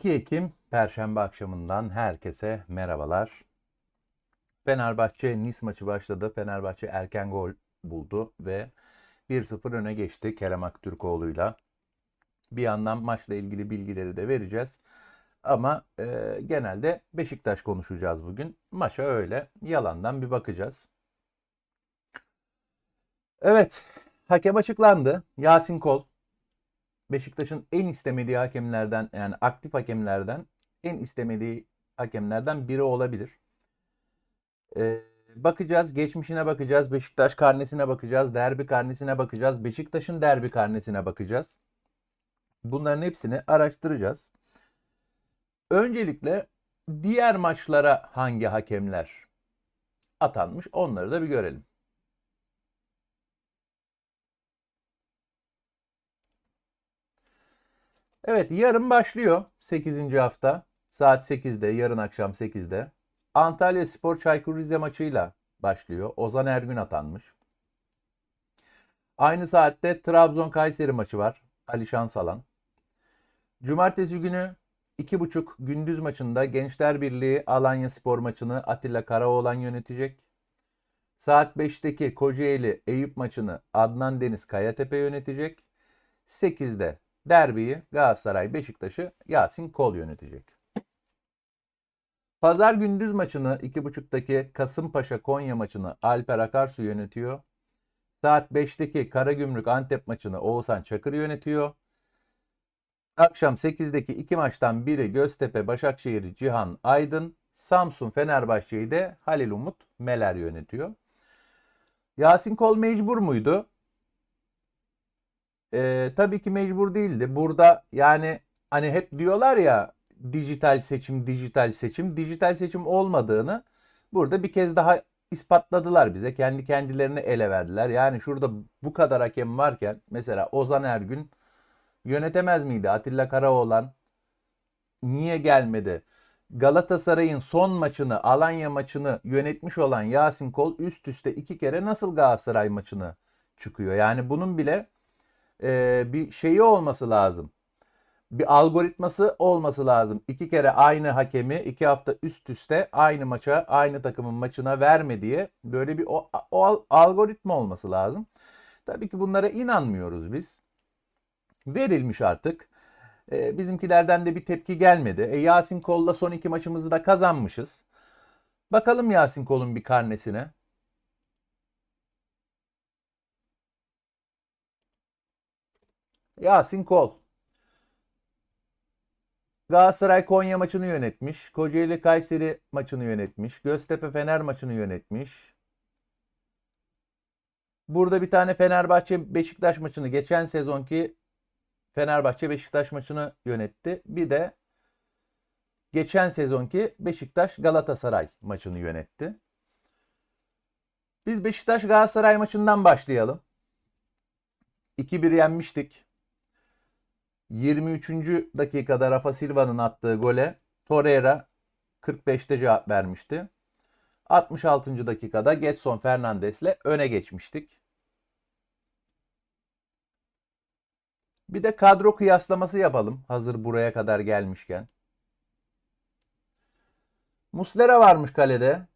2 Ekim Perşembe akşamından herkese merhabalar. Fenerbahçe Nice maçı başladı. Fenerbahçe erken gol buldu ve 1-0 öne geçti Kerem Aktürkoğlu'yla. Bir yandan maçla ilgili bilgileri de vereceğiz. Ama e, genelde Beşiktaş konuşacağız bugün. Maça öyle yalandan bir bakacağız. Evet, hakem açıklandı. Yasin Kol Beşiktaş'ın en istemediği hakemlerden yani aktif hakemlerden en istemediği hakemlerden biri olabilir. Ee, bakacağız, geçmişine bakacağız, Beşiktaş karnesine bakacağız, derbi karnesine bakacağız, Beşiktaş'ın derbi karnesine bakacağız. Bunların hepsini araştıracağız. Öncelikle diğer maçlara hangi hakemler atanmış onları da bir görelim. Evet yarın başlıyor 8. hafta. Saat 8'de yarın akşam 8'de. Antalya Spor Çaykur Rize maçıyla başlıyor. Ozan Ergün atanmış. Aynı saatte Trabzon Kayseri maçı var. Alişan Salan. Cumartesi günü 2.30 gündüz maçında Gençler Birliği Alanya Spor maçını Atilla Karaoğlan yönetecek. Saat 5'teki Kocaeli Eyüp maçını Adnan Deniz Kayatepe yönetecek. 8'de derbiyi Galatasaray Beşiktaş'ı Yasin Kol yönetecek. Pazar gündüz maçını 2.30'daki Kasımpaşa Konya maçını Alper Akarsu yönetiyor. Saat 5'teki Karagümrük Antep maçını Oğuzhan Çakır yönetiyor. Akşam 8'deki iki maçtan biri Göztepe Başakşehir Cihan Aydın, Samsun Fenerbahçe'yi de Halil Umut Meler yönetiyor. Yasin Kol mecbur muydu? Ee, tabii ki mecbur değildi. Burada yani hani hep diyorlar ya dijital seçim, dijital seçim, dijital seçim olmadığını burada bir kez daha ispatladılar bize. Kendi kendilerini ele verdiler. Yani şurada bu kadar hakem varken mesela Ozan Ergün yönetemez miydi? Atilla Karaoğlan niye gelmedi? Galatasaray'ın son maçını, Alanya maçını yönetmiş olan Yasin Kol üst üste iki kere nasıl Galatasaray maçını çıkıyor? Yani bunun bile e, bir şeyi olması lazım. Bir algoritması olması lazım. İki kere aynı hakemi iki hafta üst üste aynı maça, aynı takımın maçına verme diye böyle bir o, o algoritma olması lazım. Tabii ki bunlara inanmıyoruz biz. Verilmiş artık. E, bizimkilerden de bir tepki gelmedi. E, Yasin Kol'la son iki maçımızı da kazanmışız. Bakalım Yasin Kol'un bir karnesine. Yasin Kol. Galatasaray Konya maçını yönetmiş. Kocaeli Kayseri maçını yönetmiş. Göztepe Fener maçını yönetmiş. Burada bir tane Fenerbahçe Beşiktaş maçını geçen sezonki Fenerbahçe Beşiktaş maçını yönetti. Bir de geçen sezonki Beşiktaş Galatasaray maçını yönetti. Biz Beşiktaş Galatasaray maçından başlayalım. 2-1 yenmiştik. 23. dakikada Rafa Silva'nın attığı gole Torreira 45'te cevap vermişti. 66. dakikada Getson Fernandes'le öne geçmiştik. Bir de kadro kıyaslaması yapalım hazır buraya kadar gelmişken. Muslera varmış kalede.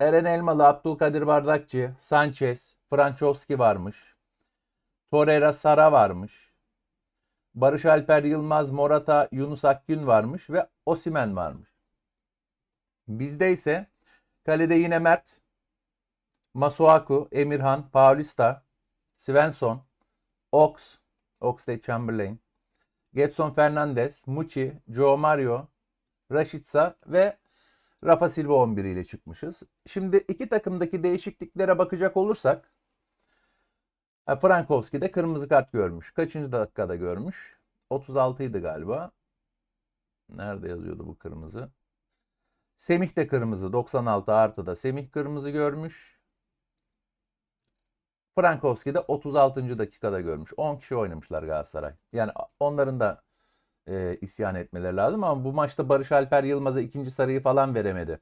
Eren Elmalı, Abdülkadir Bardakçı, Sanchez, Frankowski varmış. Torreira Sara varmış. Barış Alper Yılmaz, Morata, Yunus Akgün varmış ve Osimen varmış. Bizde ise kalede yine Mert, Masuaku, Emirhan, Paulista, Svensson, Ox, Oxlade Chamberlain, Getson Fernandez, Muçi, Joe Mario, Rashica ve Rafa Silva 11 ile çıkmışız. Şimdi iki takımdaki değişikliklere bakacak olursak Frankowski de kırmızı kart görmüş. Kaçıncı dakikada görmüş? 36 idi galiba. Nerede yazıyordu bu kırmızı? Semih de kırmızı. 96 artıda Semih kırmızı görmüş. Frankowski de 36. dakikada görmüş. 10 kişi oynamışlar Galatasaray. Yani onların da e, isyan etmeleri lazım ama bu maçta Barış Alper Yılmaz'a ikinci sarıyı falan veremedi.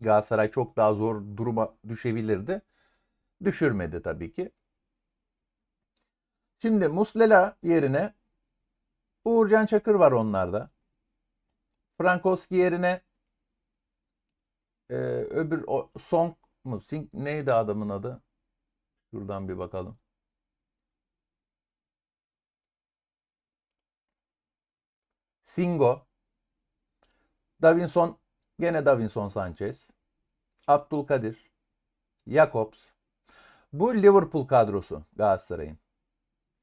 Galatasaray çok daha zor duruma düşebilirdi. Düşürmedi tabii ki. Şimdi Muslera yerine Uğurcan Çakır var onlarda. Frankowski yerine e, öbür o, Song mu? Sing, neydi adamın adı? Şuradan bir bakalım. Singo. Davinson. Gene Davinson Sanchez. Abdülkadir. Jakobs. Bu Liverpool kadrosu Galatasaray'ın.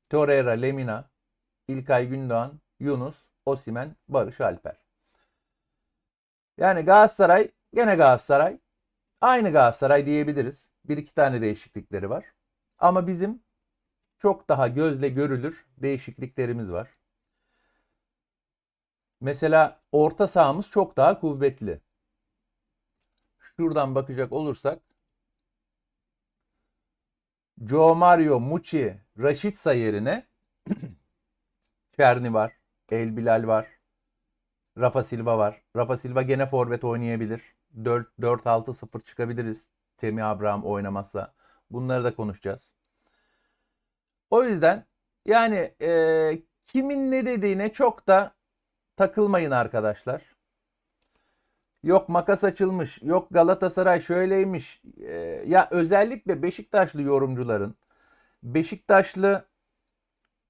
Torreira, Lemina, İlkay Gündoğan, Yunus, Osimen, Barış Alper. Yani Galatasaray gene Galatasaray. Aynı Galatasaray diyebiliriz. Bir iki tane değişiklikleri var. Ama bizim çok daha gözle görülür değişikliklerimiz var. Mesela orta sahamız çok daha kuvvetli. Şuradan bakacak olursak Joe Mario, Muçi, Raşitsa yerine Çerni var, El Bilal var, Rafa Silva var. Rafa Silva gene forvet oynayabilir. 4-6-0 çıkabiliriz. Temi Abraham oynamazsa. Bunları da konuşacağız. O yüzden yani e, kimin ne dediğine çok da takılmayın arkadaşlar. Yok makas açılmış, yok Galatasaray şöyleymiş. E, ya özellikle Beşiktaşlı yorumcuların, Beşiktaşlı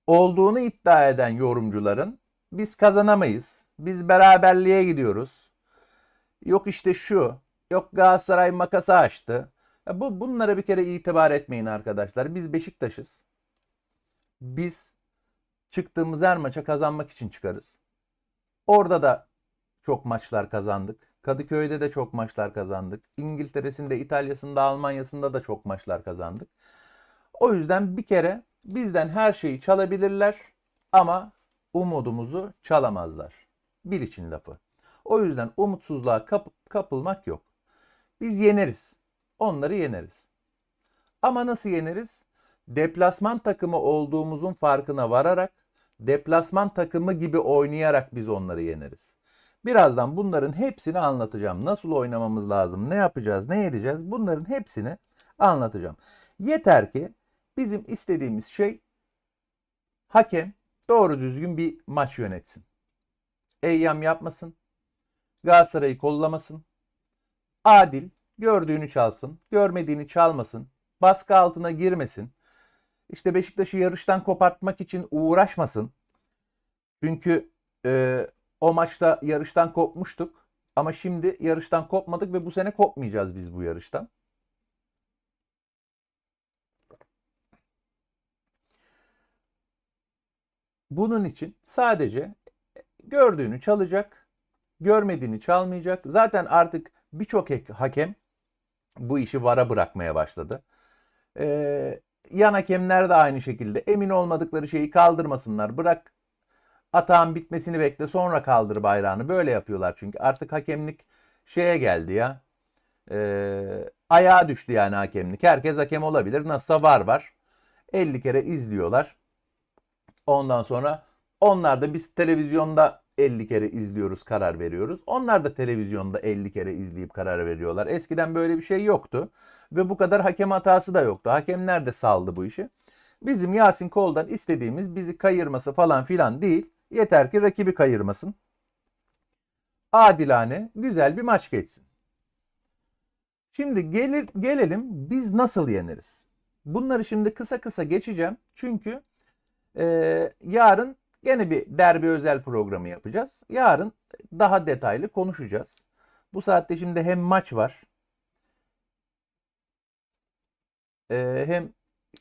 olduğunu iddia eden yorumcuların biz kazanamayız. Biz beraberliğe gidiyoruz. Yok işte şu, yok Galatasaray makası açtı. Ya bu bunlara bir kere itibar etmeyin arkadaşlar. Biz Beşiktaş'ız. Biz çıktığımız her maça kazanmak için çıkarız. Orada da çok maçlar kazandık. Kadıköy'de de çok maçlar kazandık. İngiltere'sinde, İtalya'sında, Almanya'sında da çok maçlar kazandık. O yüzden bir kere bizden her şeyi çalabilirler ama umudumuzu çalamazlar. Bil için lafı. O yüzden umutsuzluğa kap- kapılmak yok. Biz yeneriz. Onları yeneriz. Ama nasıl yeneriz? Deplasman takımı olduğumuzun farkına vararak, deplasman takımı gibi oynayarak biz onları yeneriz. Birazdan bunların hepsini anlatacağım. Nasıl oynamamız lazım, ne yapacağız, ne edeceğiz bunların hepsini anlatacağım. Yeter ki bizim istediğimiz şey hakem doğru düzgün bir maç yönetsin. Eyyam yapmasın. Galatasaray'ı kollamasın. Adil, gördüğünü çalsın, görmediğini çalmasın. Baskı altına girmesin. İşte Beşiktaş'ı yarıştan kopartmak için uğraşmasın. Çünkü e, o maçta yarıştan kopmuştuk. Ama şimdi yarıştan kopmadık ve bu sene kopmayacağız biz bu yarıştan. Bunun için sadece gördüğünü çalacak, görmediğini çalmayacak. Zaten artık birçok hakem bu işi vara bırakmaya başladı. Ee, yan hakemler de aynı şekilde emin olmadıkları şeyi kaldırmasınlar. Bırak atağın bitmesini bekle sonra kaldır bayrağını. Böyle yapıyorlar çünkü artık hakemlik şeye geldi ya. Ee, ayağa düştü yani hakemlik. Herkes hakem olabilir. Nasılsa var var. 50 kere izliyorlar. Ondan sonra onlar da biz televizyonda 50 kere izliyoruz, karar veriyoruz. Onlar da televizyonda 50 kere izleyip karar veriyorlar. Eskiden böyle bir şey yoktu ve bu kadar hakem hatası da yoktu. Hakemler de saldı bu işi. Bizim Yasin Kol'dan istediğimiz bizi kayırması falan filan değil. Yeter ki rakibi kayırmasın. Adilane, güzel bir maç geçsin. Şimdi gelir, gelelim biz nasıl yeneriz? Bunları şimdi kısa kısa geçeceğim. Çünkü e, yarın Gene bir derbi özel programı yapacağız. Yarın daha detaylı konuşacağız. Bu saatte şimdi hem maç var. Ee, hem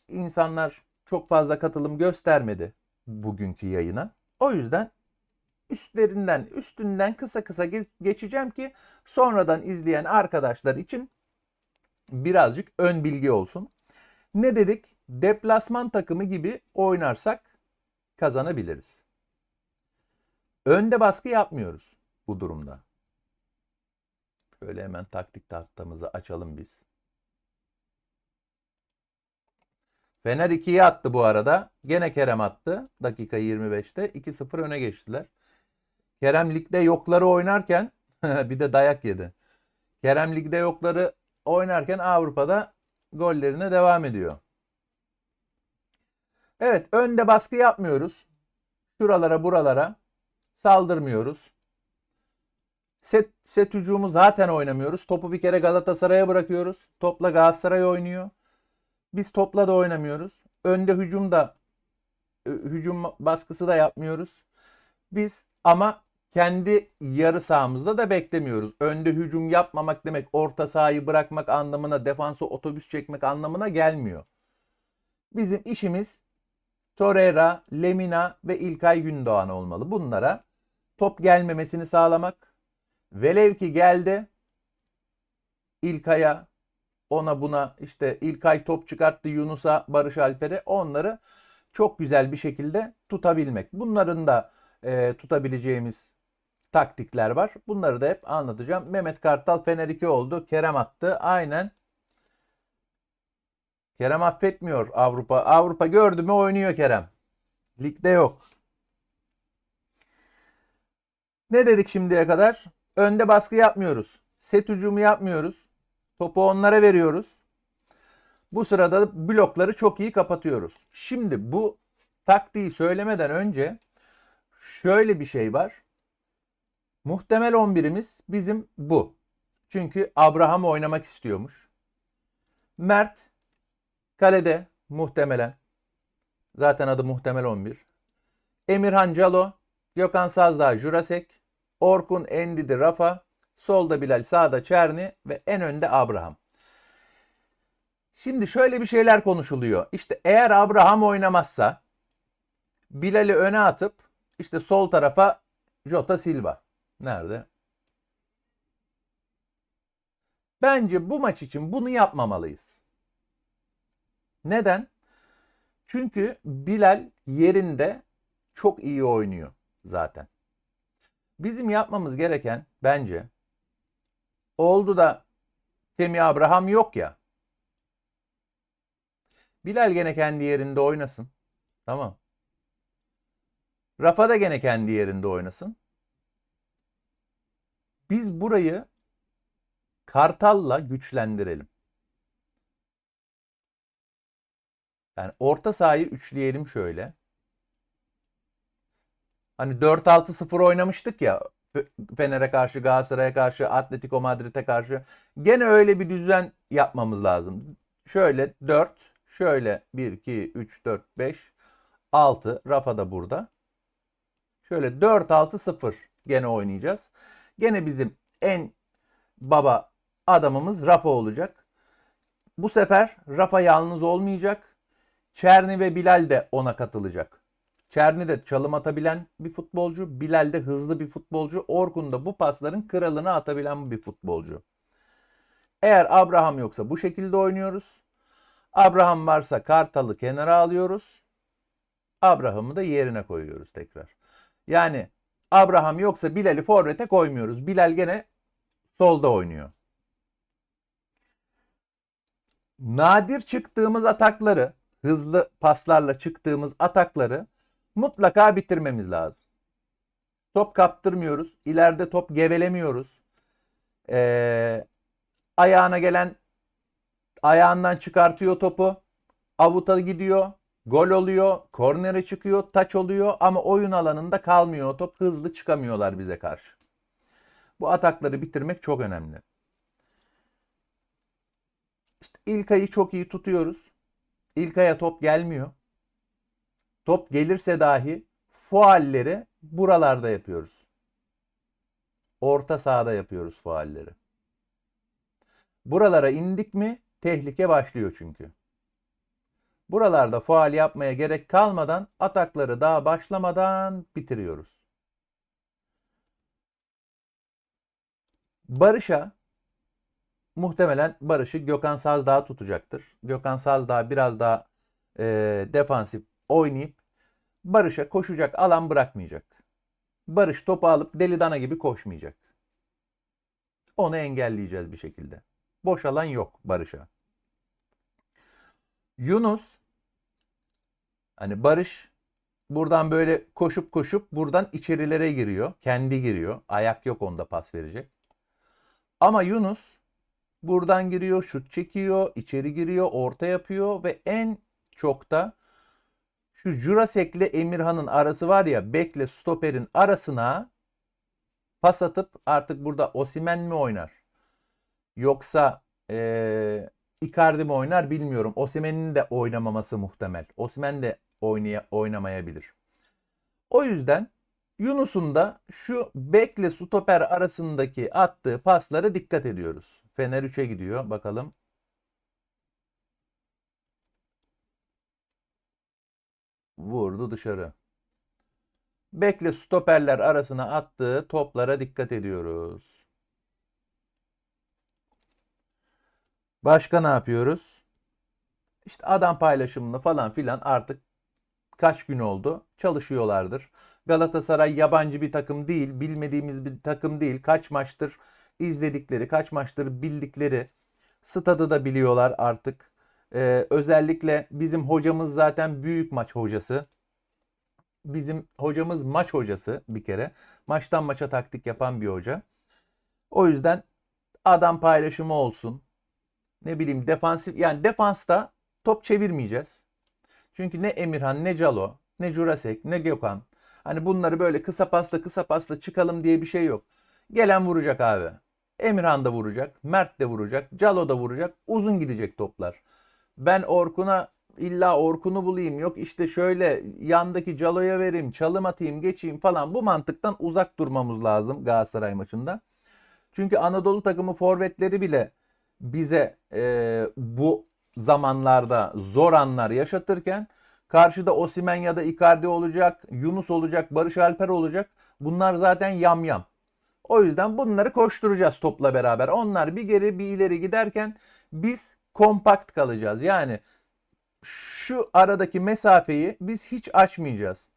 insanlar çok fazla katılım göstermedi bugünkü yayına. O yüzden üstlerinden, üstünden kısa kısa geçeceğim ki sonradan izleyen arkadaşlar için birazcık ön bilgi olsun. Ne dedik? Deplasman takımı gibi oynarsak kazanabiliriz. Önde baskı yapmıyoruz bu durumda. Şöyle hemen taktik tahtamızı açalım biz. Fener 2'yi attı bu arada. Gene Kerem attı. Dakika 25'te 2-0 öne geçtiler. Kerem ligde yokları oynarken bir de dayak yedi. Kerem ligde yokları oynarken Avrupa'da gollerine devam ediyor. Evet önde baskı yapmıyoruz. Şuralara buralara saldırmıyoruz. Set, set hücumu zaten oynamıyoruz. Topu bir kere Galatasaray'a bırakıyoruz. Topla Galatasaray oynuyor. Biz topla da oynamıyoruz. Önde hücum da e, hücum baskısı da yapmıyoruz. Biz ama kendi yarı sahamızda da beklemiyoruz. Önde hücum yapmamak demek orta sahayı bırakmak anlamına, defansa otobüs çekmek anlamına gelmiyor. Bizim işimiz Torreira, Lemina ve İlkay Gündoğan olmalı. Bunlara top gelmemesini sağlamak. Velev ki geldi İlkay'a ona buna işte İlkay top çıkarttı Yunus'a Barış Alper'e onları çok güzel bir şekilde tutabilmek. Bunların da e, tutabileceğimiz taktikler var. Bunları da hep anlatacağım. Mehmet Kartal Fener 2 oldu. Kerem attı. Aynen. Kerem affetmiyor Avrupa. Avrupa gördü mü oynuyor Kerem. Ligde yok. Ne dedik şimdiye kadar? Önde baskı yapmıyoruz. Set hücumu yapmıyoruz. Topu onlara veriyoruz. Bu sırada blokları çok iyi kapatıyoruz. Şimdi bu taktiği söylemeden önce şöyle bir şey var. Muhtemel 11'imiz bizim bu. Çünkü Abraham oynamak istiyormuş. Mert kalede muhtemelen. Zaten adı muhtemel 11. Emirhan Calo, Gökhan Sazdağ, Jurasek, Orkun Endidi Rafa, solda Bilal, sağda Çerni ve en önde Abraham. Şimdi şöyle bir şeyler konuşuluyor. İşte eğer Abraham oynamazsa Bilal'i öne atıp işte sol tarafa Jota Silva. Nerede? Bence bu maç için bunu yapmamalıyız. Neden? Çünkü Bilal yerinde çok iyi oynuyor zaten. Bizim yapmamız gereken bence oldu da Temi Abraham yok ya. Bilal gene kendi yerinde oynasın. Tamam. Rafa da gene kendi yerinde oynasın. Biz burayı Kartal'la güçlendirelim. Yani orta sahayı üçleyelim şöyle. Hani 4-6-0 oynamıştık ya Fener'e karşı, Galatasaray'a karşı, Atletico Madrid'e karşı. Gene öyle bir düzen yapmamız lazım. Şöyle 4, şöyle 1, 2, 3, 4, 5, 6. Rafa da burada. Şöyle 4-6-0 gene oynayacağız. Gene bizim en baba adamımız Rafa olacak. Bu sefer Rafa yalnız olmayacak. Çerni ve Bilal de ona katılacak. Çerni de çalım atabilen bir futbolcu. Bilal de hızlı bir futbolcu. Orkun da bu pasların kralını atabilen bir futbolcu. Eğer Abraham yoksa bu şekilde oynuyoruz. Abraham varsa Kartal'ı kenara alıyoruz. Abraham'ı da yerine koyuyoruz tekrar. Yani Abraham yoksa Bilal'i forvete koymuyoruz. Bilal gene solda oynuyor. Nadir çıktığımız atakları, hızlı paslarla çıktığımız atakları mutlaka bitirmemiz lazım. Top kaptırmıyoruz. İleride top gevelemiyoruz. Ee, ayağına gelen ayağından çıkartıyor topu. Avuta gidiyor. Gol oluyor. Kornere çıkıyor. Taç oluyor. Ama oyun alanında kalmıyor top. Hızlı çıkamıyorlar bize karşı. Bu atakları bitirmek çok önemli. İşte İlkay'ı çok iyi tutuyoruz. İlkay'a top gelmiyor. Top gelirse dahi fualleri buralarda yapıyoruz. Orta sahada yapıyoruz fualleri. Buralara indik mi tehlike başlıyor çünkü. Buralarda faal yapmaya gerek kalmadan atakları daha başlamadan bitiriyoruz. Barış'a muhtemelen Barış'ı Gökhan Sazdağ tutacaktır. Gökhan Sazdağ biraz daha e, defansif oynayıp Barış'a koşacak alan bırakmayacak. Barış topu alıp deli dana gibi koşmayacak. Onu engelleyeceğiz bir şekilde. Boş alan yok Barış'a. Yunus hani Barış buradan böyle koşup koşup buradan içerilere giriyor. Kendi giriyor. Ayak yok onda pas verecek. Ama Yunus buradan giriyor, şut çekiyor, içeri giriyor, orta yapıyor ve en çok da şu Jurasek'le Emirhan'ın arası var ya bekle stoperin arasına pas atıp artık burada Osimen mi oynar? Yoksa eee Icardi mi oynar bilmiyorum. Osimhen'in de oynamaması muhtemel. Osimhen de oynaya, oynamayabilir. O yüzden Yunus'un da şu bekle stoper arasındaki attığı paslara dikkat ediyoruz. Fener 3'e gidiyor. Bakalım. Vurdu dışarı. Bekle stoperler arasına attığı toplara dikkat ediyoruz. Başka ne yapıyoruz? İşte adam paylaşımını falan filan artık kaç gün oldu çalışıyorlardır. Galatasaray yabancı bir takım değil, bilmediğimiz bir takım değil. Kaç maçtır izledikleri, kaç maçtır bildikleri stadı da biliyorlar artık. Ee, özellikle bizim hocamız zaten büyük maç hocası. Bizim hocamız maç hocası bir kere. Maçtan maça taktik yapan bir hoca. O yüzden adam paylaşımı olsun. Ne bileyim defansif yani defansta top çevirmeyeceğiz. Çünkü ne Emirhan ne Calo ne Jurasek ne Gökhan hani bunları böyle kısa pasla kısa pasla çıkalım diye bir şey yok. Gelen vuracak abi. Emirhan da vuracak, Mert de vuracak, Calo da vuracak. Uzun gidecek toplar. Ben Orkun'a illa Orkun'u bulayım. Yok işte şöyle yandaki Calo'ya vereyim, çalım atayım, geçeyim falan. Bu mantıktan uzak durmamız lazım Galatasaray maçında. Çünkü Anadolu takımı forvetleri bile bize e, bu zamanlarda zor anlar yaşatırken karşıda Osimen ya da Icardi olacak, Yunus olacak, Barış Alper olacak. Bunlar zaten yamyam. O yüzden bunları koşturacağız topla beraber. Onlar bir geri bir ileri giderken biz kompakt kalacağız. Yani şu aradaki mesafeyi biz hiç açmayacağız.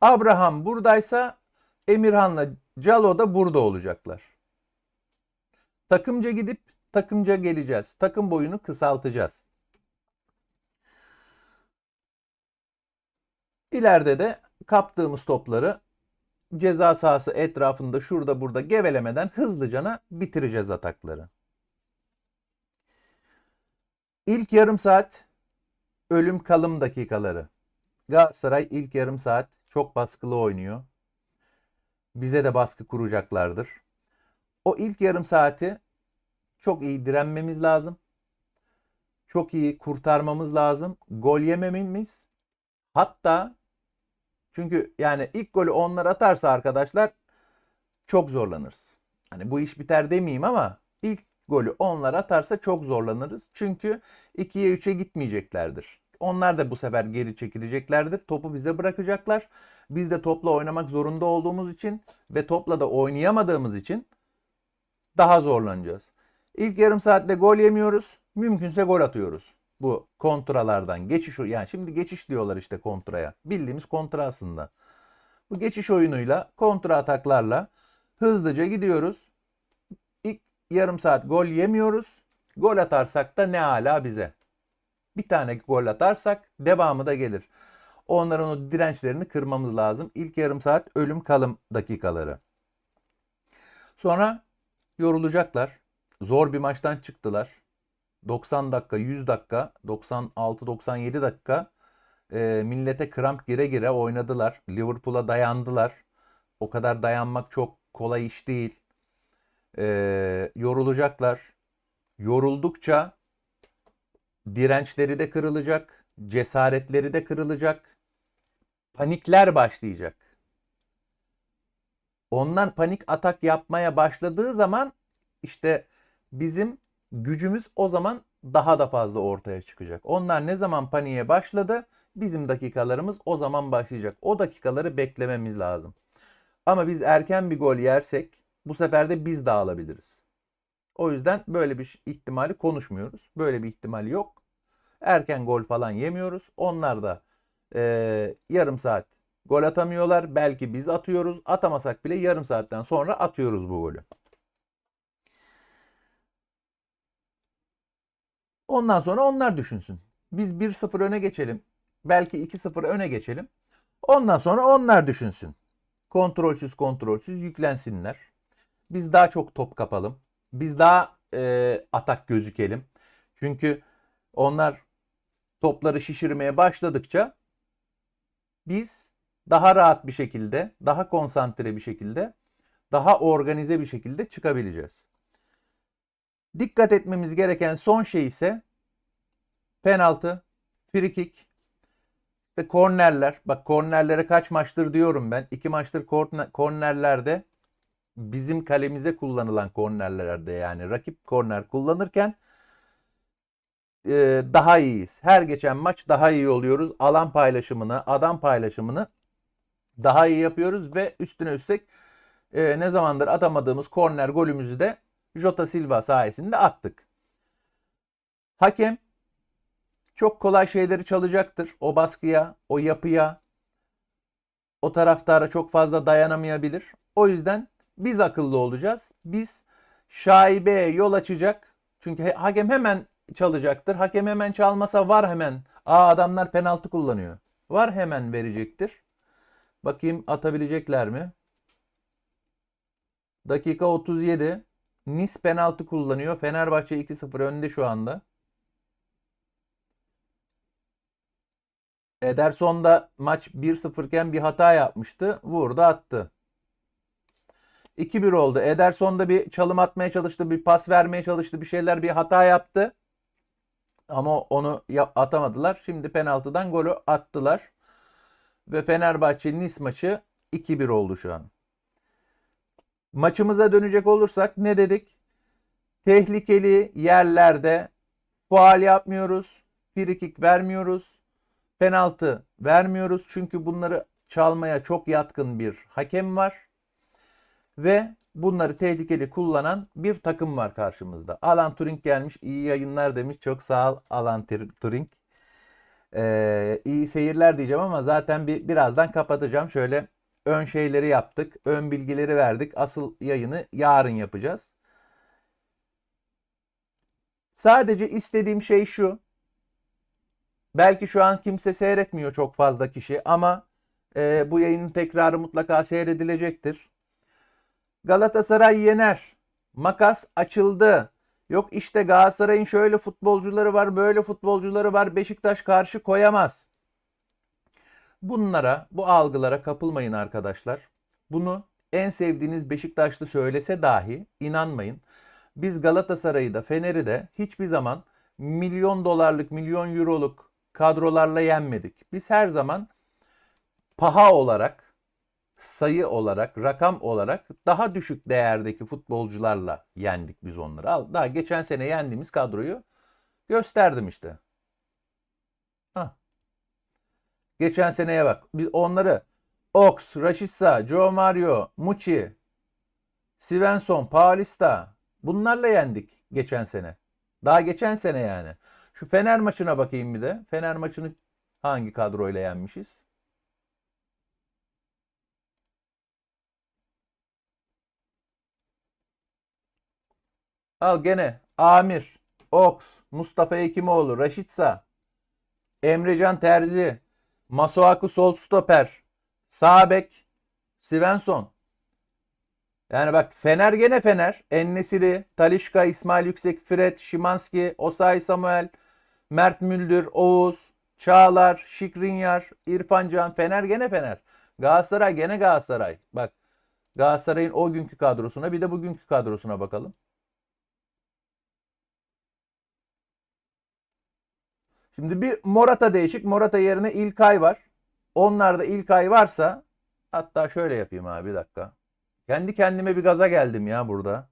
Abraham buradaysa Emirhan'la Calo da burada olacaklar. Takımca gidip takımca geleceğiz. Takım boyunu kısaltacağız. İleride de kaptığımız topları ceza sahası etrafında şurada burada gevelemeden hızlıcana bitireceğiz atakları. İlk yarım saat ölüm kalım dakikaları. Galatasaray ilk yarım saat çok baskılı oynuyor. Bize de baskı kuracaklardır. O ilk yarım saati çok iyi direnmemiz lazım. Çok iyi kurtarmamız lazım. Gol yemememiz. Hatta çünkü yani ilk golü onlar atarsa arkadaşlar çok zorlanırız. Hani bu iş biter demeyeyim ama ilk golü onlar atarsa çok zorlanırız. Çünkü 2'ye 3'e gitmeyeceklerdir. Onlar da bu sefer geri çekileceklerdir. Topu bize bırakacaklar. Biz de topla oynamak zorunda olduğumuz için ve topla da oynayamadığımız için daha zorlanacağız. İlk yarım saatte gol yemiyoruz. Mümkünse gol atıyoruz. Bu kontralardan geçiş yani şimdi geçiş diyorlar işte kontraya. Bildiğimiz kontra aslında. Bu geçiş oyunuyla kontra ataklarla hızlıca gidiyoruz. İlk yarım saat gol yemiyoruz. Gol atarsak da ne ala bize. Bir tane gol atarsak devamı da gelir. Onların o dirençlerini kırmamız lazım. İlk yarım saat ölüm kalım dakikaları. Sonra yorulacaklar. Zor bir maçtan çıktılar. 90 dakika, 100 dakika, 96-97 dakika e, millete kramp gire gire oynadılar. Liverpool'a dayandılar. O kadar dayanmak çok kolay iş değil. E, yorulacaklar. Yoruldukça dirençleri de kırılacak, cesaretleri de kırılacak. Panikler başlayacak. Onlar panik atak yapmaya başladığı zaman işte bizim gücümüz o zaman daha da fazla ortaya çıkacak. Onlar ne zaman paniğe başladı? Bizim dakikalarımız o zaman başlayacak. O dakikaları beklememiz lazım. Ama biz erken bir gol yersek bu sefer de biz dağılabiliriz. O yüzden böyle bir ihtimali konuşmuyoruz. Böyle bir ihtimal yok. Erken gol falan yemiyoruz. Onlar da e, yarım saat gol atamıyorlar. Belki biz atıyoruz. Atamasak bile yarım saatten sonra atıyoruz bu golü. Ondan sonra onlar düşünsün. Biz 1-0 öne geçelim. Belki 2-0 öne geçelim. Ondan sonra onlar düşünsün. Kontrolsüz kontrolsüz yüklensinler. Biz daha çok top kapalım. Biz daha e, atak gözükelim. Çünkü onlar topları şişirmeye başladıkça biz daha rahat bir şekilde, daha konsantre bir şekilde daha organize bir şekilde çıkabileceğiz. Dikkat etmemiz gereken son şey ise penaltı, free kick, ve kornerler. Bak kornerlere kaç maçtır diyorum ben. İki maçtır korner, kornerlerde bizim kalemize kullanılan kornerlerde yani rakip korner kullanırken e, daha iyiyiz. Her geçen maç daha iyi oluyoruz. Alan paylaşımını, adam paylaşımını daha iyi yapıyoruz ve üstüne üstlük e, ne zamandır atamadığımız korner golümüzü de Jota Silva sayesinde attık. Hakem çok kolay şeyleri çalacaktır. O baskıya, o yapıya, o taraftara çok fazla dayanamayabilir. O yüzden biz akıllı olacağız. Biz şaibeye yol açacak. Çünkü hakem hemen çalacaktır. Hakem hemen çalmasa var hemen. Aa adamlar penaltı kullanıyor. Var hemen verecektir. Bakayım atabilecekler mi? Dakika 37. Nis penaltı kullanıyor. Fenerbahçe 2-0 önde şu anda. Ederson da maç 1-0 iken bir hata yapmıştı. Vurdu attı. 2-1 oldu. Ederson da bir çalım atmaya çalıştı, bir pas vermeye çalıştı, bir şeyler bir hata yaptı. Ama onu atamadılar. Şimdi penaltıdan golü attılar. Ve Fenerbahçe Nis maçı 2-1 oldu şu an. Maçımıza dönecek olursak ne dedik? Tehlikeli yerlerde faal yapmıyoruz. Frikik vermiyoruz penaltı vermiyoruz. Çünkü bunları çalmaya çok yatkın bir hakem var. Ve bunları tehlikeli kullanan bir takım var karşımızda. Alan Turing gelmiş. iyi yayınlar demiş. Çok sağ ol Alan Turing. Ee, iyi seyirler diyeceğim ama zaten bir birazdan kapatacağım. Şöyle ön şeyleri yaptık. Ön bilgileri verdik. Asıl yayını yarın yapacağız. Sadece istediğim şey şu. Belki şu an kimse seyretmiyor çok fazla kişi ama e, bu yayının tekrarı mutlaka seyredilecektir. Galatasaray yener. Makas açıldı. Yok işte Galatasaray'ın şöyle futbolcuları var, böyle futbolcuları var. Beşiktaş karşı koyamaz. Bunlara, bu algılara kapılmayın arkadaşlar. Bunu en sevdiğiniz Beşiktaşlı söylese dahi inanmayın. Biz Galatasaray'ı da Fener'i de hiçbir zaman milyon dolarlık, milyon euroluk kadrolarla yenmedik. Biz her zaman paha olarak, sayı olarak, rakam olarak daha düşük değerdeki futbolcularla yendik biz onları. Daha geçen sene yendiğimiz kadroyu gösterdim işte. Geçen seneye bak. Biz onları Ox, Rashica, Joe Mario, Muçi, Svensson, Paulista bunlarla yendik geçen sene. Daha geçen sene yani. Şu Fener maçına bakayım bir de. Fener maçını hangi kadroyla yenmişiz? Al gene Amir, Oks, Mustafa Ekimoğlu, Raşitsa, Emrecan Terzi, Masuaku sol stoper, Sabek, Svensson. Yani bak Fener gene Fener. Ennesiri, Talişka, İsmail Yüksek, Fred, Şimanski, Osay Samuel, Mert Müldür, Oğuz, Çağlar, Şikrinyar, İrfan Can, Fener gene Fener. Galatasaray gene Galatasaray. Bak Galatasaray'ın o günkü kadrosuna bir de bugünkü kadrosuna bakalım. Şimdi bir Morata değişik. Morata yerine İlkay var. Onlarda İlkay varsa hatta şöyle yapayım abi bir dakika. Kendi kendime bir gaza geldim ya burada.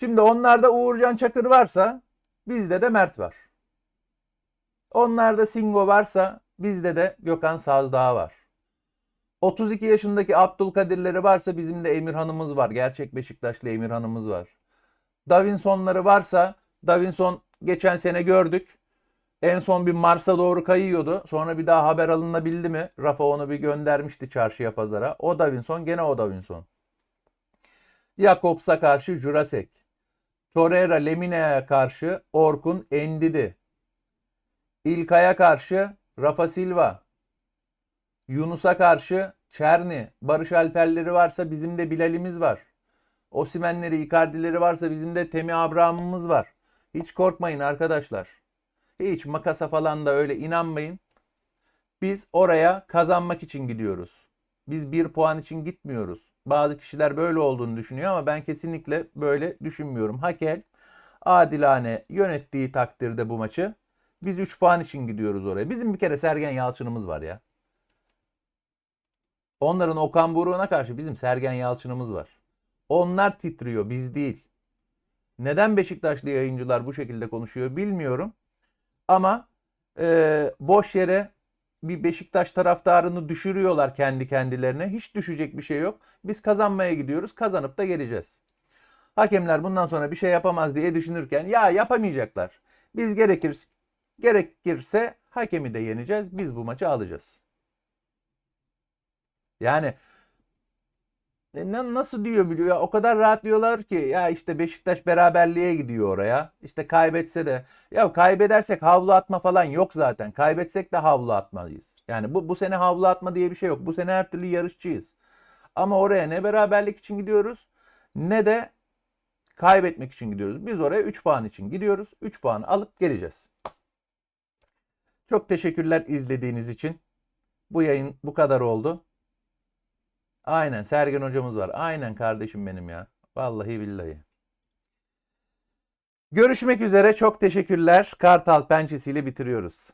Şimdi onlarda Uğurcan Çakır varsa bizde de Mert var. Onlarda Singo varsa bizde de Gökhan Sazdağ var. 32 yaşındaki Abdülkadirleri varsa bizim de Emirhan'ımız var. Gerçek Beşiktaşlı Emirhan'ımız var. Davinson'ları varsa Davinson geçen sene gördük. En son bir Mars'a doğru kayıyordu. Sonra bir daha haber alınabildi mi? Rafa onu bir göndermişti çarşıya pazara. O Davinson gene o Davinson. Jakobs'a karşı Jurasek. Torreira Lemine'ye karşı Orkun Endidi. İlkay'a karşı Rafa Silva. Yunus'a karşı Çerni. Barış Alperleri varsa bizim de Bilal'imiz var. Osimenleri, Icardi'leri varsa bizim de Temi Abraham'ımız var. Hiç korkmayın arkadaşlar. Hiç makasa falan da öyle inanmayın. Biz oraya kazanmak için gidiyoruz. Biz bir puan için gitmiyoruz. Bazı kişiler böyle olduğunu düşünüyor ama ben kesinlikle böyle düşünmüyorum. Hakem adilane yönettiği takdirde bu maçı biz 3 puan için gidiyoruz oraya. Bizim bir kere Sergen Yalçın'ımız var ya. Onların Okan Buruk'una karşı bizim Sergen Yalçın'ımız var. Onlar titriyor, biz değil. Neden Beşiktaşlı yayıncılar bu şekilde konuşuyor bilmiyorum. Ama e, boş yere bir Beşiktaş taraftarını düşürüyorlar kendi kendilerine. Hiç düşecek bir şey yok. Biz kazanmaya gidiyoruz. Kazanıp da geleceğiz. Hakemler bundan sonra bir şey yapamaz diye düşünürken ya yapamayacaklar. Biz gerekir gerekirse hakemi de yeneceğiz. Biz bu maçı alacağız. Yani nasıl diyor biliyor ya o kadar rahat diyorlar ki ya işte Beşiktaş beraberliğe gidiyor oraya. İşte kaybetse de ya kaybedersek havlu atma falan yok zaten. Kaybetsek de havlu atmalıyız. Yani bu bu sene havlu atma diye bir şey yok. Bu sene her türlü yarışçıyız. Ama oraya ne beraberlik için gidiyoruz ne de kaybetmek için gidiyoruz. Biz oraya 3 puan için gidiyoruz. 3 puan alıp geleceğiz. Çok teşekkürler izlediğiniz için. Bu yayın bu kadar oldu. Aynen Sergen hocamız var. Aynen kardeşim benim ya. Vallahi billahi. Görüşmek üzere. Çok teşekkürler. Kartal pençesiyle bitiriyoruz.